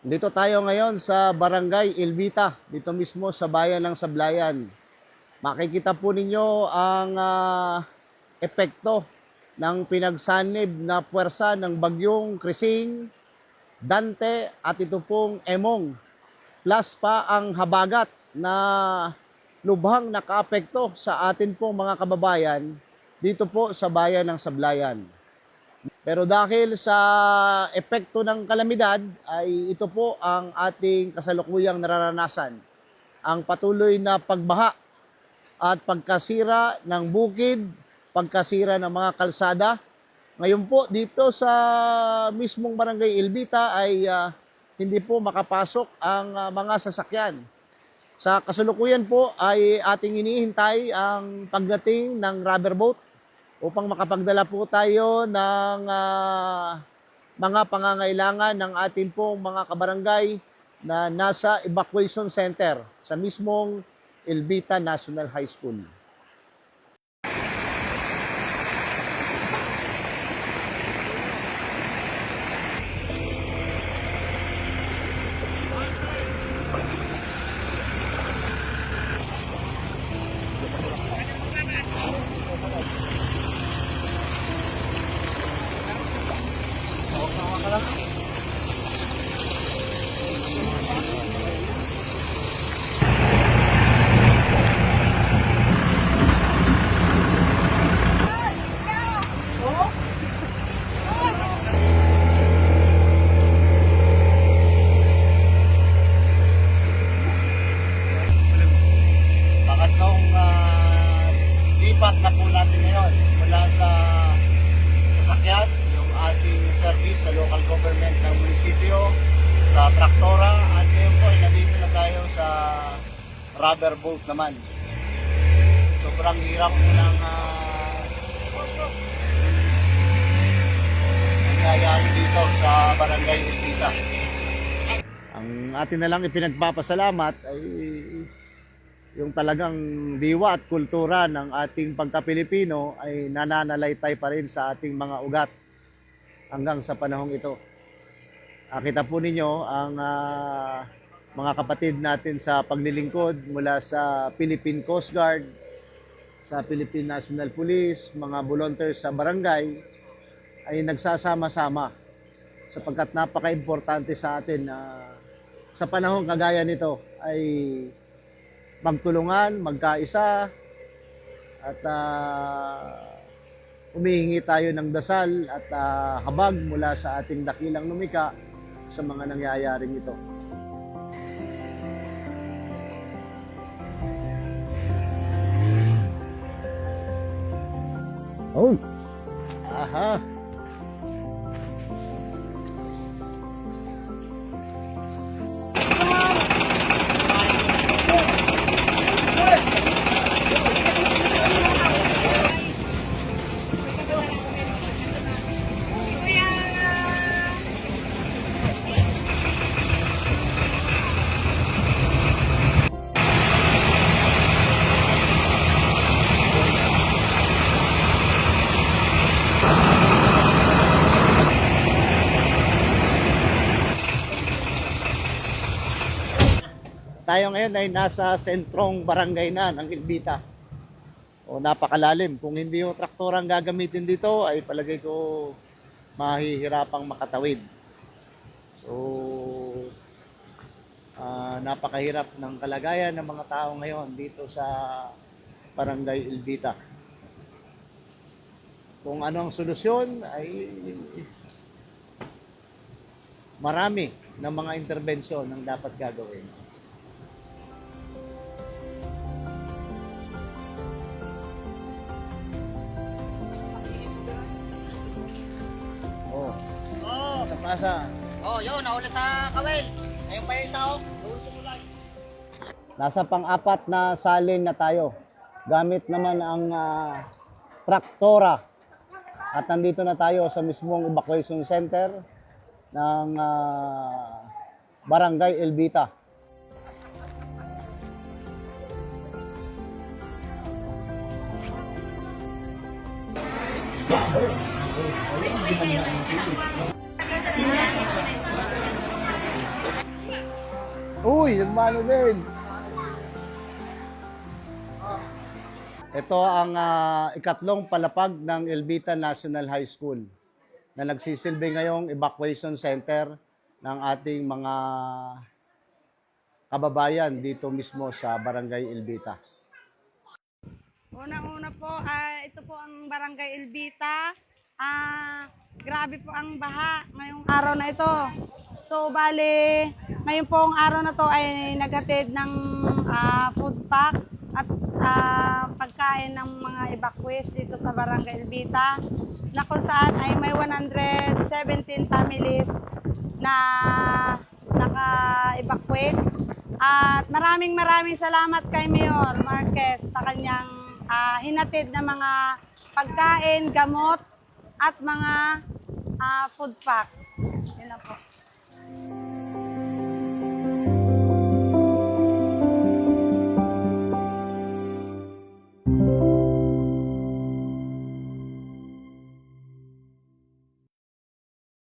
Dito tayo ngayon sa Barangay Ilvita, dito mismo sa bayan ng Sablayan. Makikita po ninyo ang ah, epekto ng pinagsanib na puwersa ng bagyong Krising, Dante at ito pong Emong. Plus pa ang habagat na lubhang nakaapekto sa atin pong mga kababayan dito po sa bayan ng Sablayan. Pero dahil sa epekto ng kalamidad ay ito po ang ating kasalukuyang nararanasan. Ang patuloy na pagbaha at pagkasira ng bukid, pagkasira ng mga kalsada. Ngayon po dito sa mismong barangay Ilbita ay ah, hindi po makapasok ang ah, mga sasakyan. Sa kasalukuyan po ay ating inihintay ang pagdating ng rubber boat upang makapagdala po tayo ng ah, mga pangangailangan ng ating pong mga kabarangay na nasa evacuation center sa mismong Elvita National High School. Pangatlong uh, lipat na po natin ngayon mula sa sasakyan, yung ating service sa local government ng munisipyo, sa traktora, at ngayon po ay nandito na tayo sa rubber boat naman. Sobrang hirap po ng uh, nangyayari dito sa barangay Ilpita. Ang atin na lang ipinagpapasalamat ay yung talagang diwa at kultura ng ating pagka-Pilipino ay nananalaytay pa rin sa ating mga ugat hanggang sa panahong ito. Kita po ninyo ang ah, mga kapatid natin sa paglilingkod mula sa Philippine Coast Guard, sa Philippine National Police, mga volunteers sa barangay ay nagsasama-sama sapagkat napaka-importante sa atin na sa panahong kagaya nito ay magtulungan, magkaisa, at ah, humihingi tayo ng dasal at ah, habag mula sa ating dakilang numika sa mga nangyayaring ito. Oh. Aha. Tayo ngayon ay nasa sentrong barangay na ng Ilbita. O napakalalim. Kung hindi yung traktor ang gagamitin dito, ay palagay ko mahihirapang makatawid. So, ah, napakahirap ng kalagayan ng mga tao ngayon dito sa barangay Ilbita. Kung ano ang solusyon ay marami ng mga interbensyon ang dapat gagawin. Oo. sa pasa. Oh, yun, nahuli sa kawel. Ayun pa yung sao. Nasa pang-apat na salin na tayo. Gamit naman ang ah, traktora. At nandito na tayo sa mismong evacuation center ng ah, Barangay Elvita. Uy, nagmano din. Ito ang ah, ikatlong palapag ng Elvita National High School na nagsisilbi ngayong evacuation center ng ating mga kababayan dito mismo sa Barangay Elvita. Unang-una po, ah, ito po ang Barangay Elvita. Ah, grabe po ang baha ngayong araw na ito. So, bali, ngayon pong araw na to ay nagatid ng ah, food pack at ah, pagkain ng mga evacuees dito sa Barangay Elvita na kung saan ay may 117 families na naka-evacuate. At maraming maraming salamat kay Mayor Marquez sa kanyang ah, hinatid na mga pagkain, gamot, at mga uh, food pack. Yun na po.